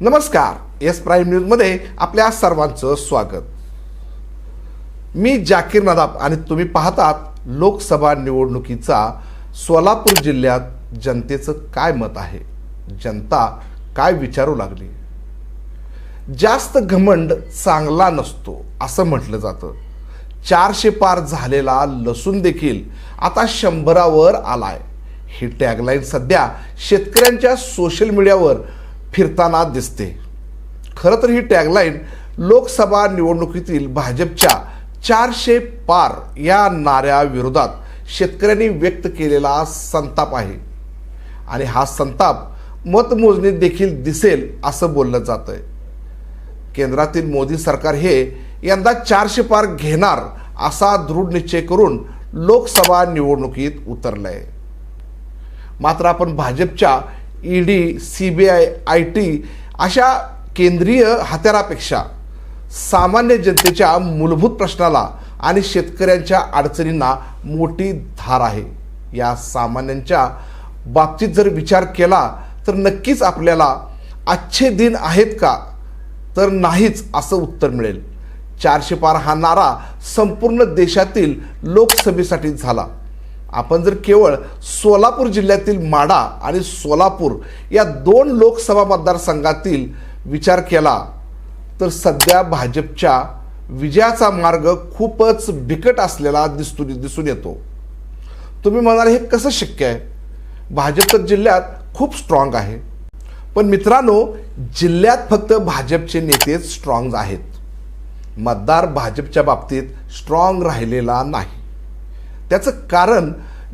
नमस्कार S prime न्यूजमध्ये आपल्या सर्वांचं स्वागत. मी जाकीर नदाब आणि तुम्ही पाहतात लोकसभा निवडणुकीचा सोलापूर जिल्ह्यात जनतेचं काय मत आहे? जनता काय विचारू लागली? जास्त घमंड चांगला नसतो असं म्हटलं जातं. चारशे पार झालेला लसूण देखील आता शंभरावर आलाय. ही टॅगलाईन सध्या शेतकऱ्यांच्या सोशल मीडियावर फिरताना दिसते. खरं तर ही टॅगलाईन लोकसभा निवडणुकीतील भाजपच्या चारशे पार या नाऱ्याविरोधात शेतकऱ्यांनी व्यक्त केलेला संताप आहे. आणि हा संताप मतमोजणीत देखील दिसेल असं बोललं जात आहे केंद्रातील मोदी सरकार हे यंदा चारशे पार घेणार असा दृढ निश्चय करून लोकसभा निवडणुकीत उतरलं आहे मात्र आपण भाजपच्या E D C B I I T अशा केंद्रीय हत्यारापेक्षा सामान्य जनतेच्या मूलभूत प्रश्नाला आणि शेतकऱ्यांच्या अडचणींना मोठी धार आहे. या सामान्यांच्या बाबतीत जर विचार केला तर नक्कीच आपल्याला अच्छे दिन आहेत का? तर नाहीच असं उत्तर मिळेल. चारशे पार हा नारा संपूर्ण देशातील लोकसभेसाठी झाला. आपण जर केवळ सोलापूर जिल्ह्यातील माडा आणि सोलापूर या दोन लोकसभा मतदारसंघातील विचार केला तर सध्या भाजपच्या विजयाचा मार्ग खूपच बिकट असलेला दिसतो दिसून येतो. तुम्ही म्हणाल हे कसं शक्य आहे? भाजप तर जिल्ह्यात खूप स्ट्रॉंग आहे. पण मित्रांनो जिल्ह्यात फक्त भाजपचे नेतेच स्ट्रॉंग आहेत. मतदार भाजपच्या बाबतीत स्ट्रॉंग राहिलेला नाही. त्याचं कारण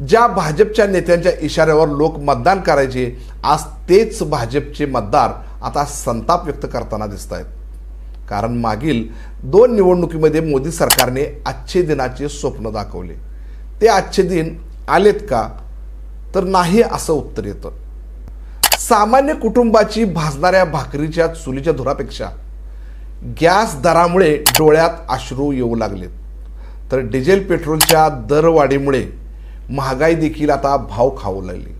ज्या भाजपच्या नेत्यांच्या इशाऱ्यावर लोक मतदान करायचे आज तेच भाजपचे मतदार आता संताप व्यक्त करताना दिसत आहेत कारण मागील दोन निवडणुकीमध्ये मोदी सरकारने आजचे दिनाचे स्वप्न दाखवले. ते आजचे दिन आलेत का? तर नाही असं उत्तर येतं. सामान्य कुटुंबाची भाजणाऱ्या भाकरीच्या चुलीच्या धुरापेक्षा गॅस दरामुळे डोळ्यात अश्रू येऊ लागलेत. तर डिझेल पेट्रोलच्या दरवाढीमुळे महागाई देखील आता भाव खाऊ लागली.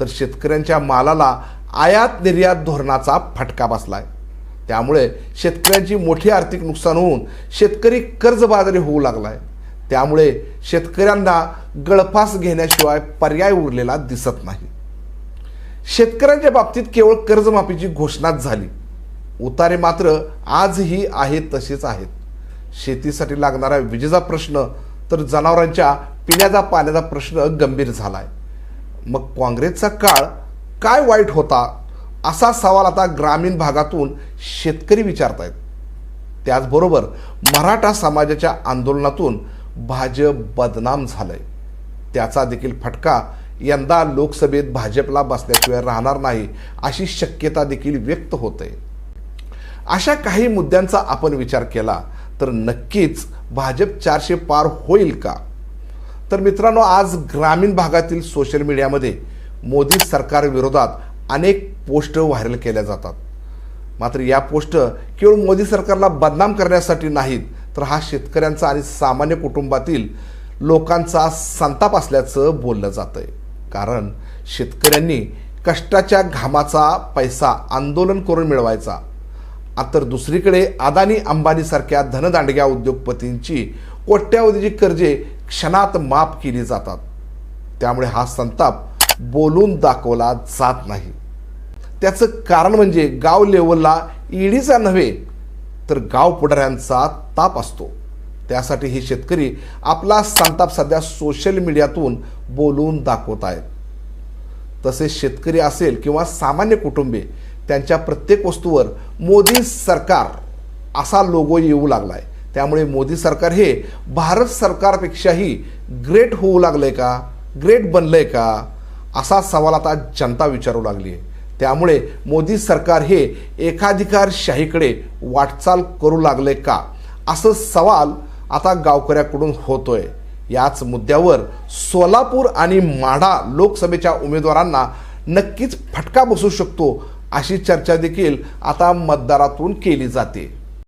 तर शेतकऱ्यांच्या मालाला आयात निर्यात धोरणाचा फटका बसलाय. त्यामुळे शेतकऱ्यांची मोठी आर्थिक नुकसान होऊन शेतकरी कर्जबाजारी होऊ लागला आहे त्यामुळे शेतकऱ्यांना गळफास घेण्याशिवाय पर्याय उरलेला दिसत नाही. शेतकऱ्यांच्या बाबतीत केवळ कर्जमाफीची घोषणाच झाली. उतारे मात्र आजही आहेत तसेच आहेत. शेतीसाठी लागणारा विजेचा प्रश्न तर जनावरांच्या पिण्याचा पाण्याचा प्रश्न गंभीर झाला आहे मग काँग्रेसचा काळ काय वाईट होता असा सवाल आता ग्रामीण भागातून शेतकरी विचारतायत. त्याचबरोबर मराठा समाजाच्या आंदोलनातून भाजप बदनाम झालंय. त्याचा देखील फटका यंदा लोकसभेत भाजपला बसल्याशिवाय राहणार नाही अशी शक्यता देखील व्यक्त होते. अशा काही मुद्द्यांचा आपण विचार केला. तर नक्कीच भाजप चारशे पार होईल का? तर मित्रांनो आज ग्रामीण भागातील सोशल मीडियामध्ये मोदी सरकारविरोधात अनेक पोस्ट व्हायरल केल्या जातात. मात्र या पोस्ट केवळ मोदी सरकारला बदनाम करण्यासाठी नाहीत तर हा शेतकऱ्यांचा आणि सामान्य कुटुंबातील लोकांचा संताप असल्याचं बोललं जातं आहे कारण शेतकऱ्यांनी कष्टाच्या घामाचा पैसा आंदोलन करून मिळवायचा. तर दुसरीकडे अदानी अंबानीसारख्या धनदांडग्या उद्योगपतींची कोट्यावधीची कर्जे क्षणात माफ केली जातात. त्यामुळे हा संताप बोलून दाखवला जात नाही. त्याचं कारण म्हणजे गाव लेवलला ईडीचा नव्हे तर गाव पुढाऱ्यांचा ताप असतो. त्यासाठी हे शेतकरी आपला संताप सध्या सोशल मीडियातून बोलून दाखवत आहेत. तसेच शेतकरी असेल किंवा सामान्य कुटुंबे त्यांच्या प्रत्येक वस्तूवर मोदी सरकार असा लोगो येऊ लागलाय. त्यामुळे मोदी सरकार हे भारत सरकारपेक्षाही ग्रेट होऊ लागलंय का? ग्रेट बनलंय का? असा सवाल आता जनता विचारू लागली आहे त्यामुळे मोदी सरकार हे एकाधिकारशाहीकडे वाटचाल करू लागले का? असं सवाल आता गावकऱ्याकडून होतोय. याच मुद्द्यावर सोलापूर आणि माढा लोकसभेच्या उमेदवारांना नक्कीच फटका बसू शकतो अशी चर्चा देखील आता मतदारातून केली जाते.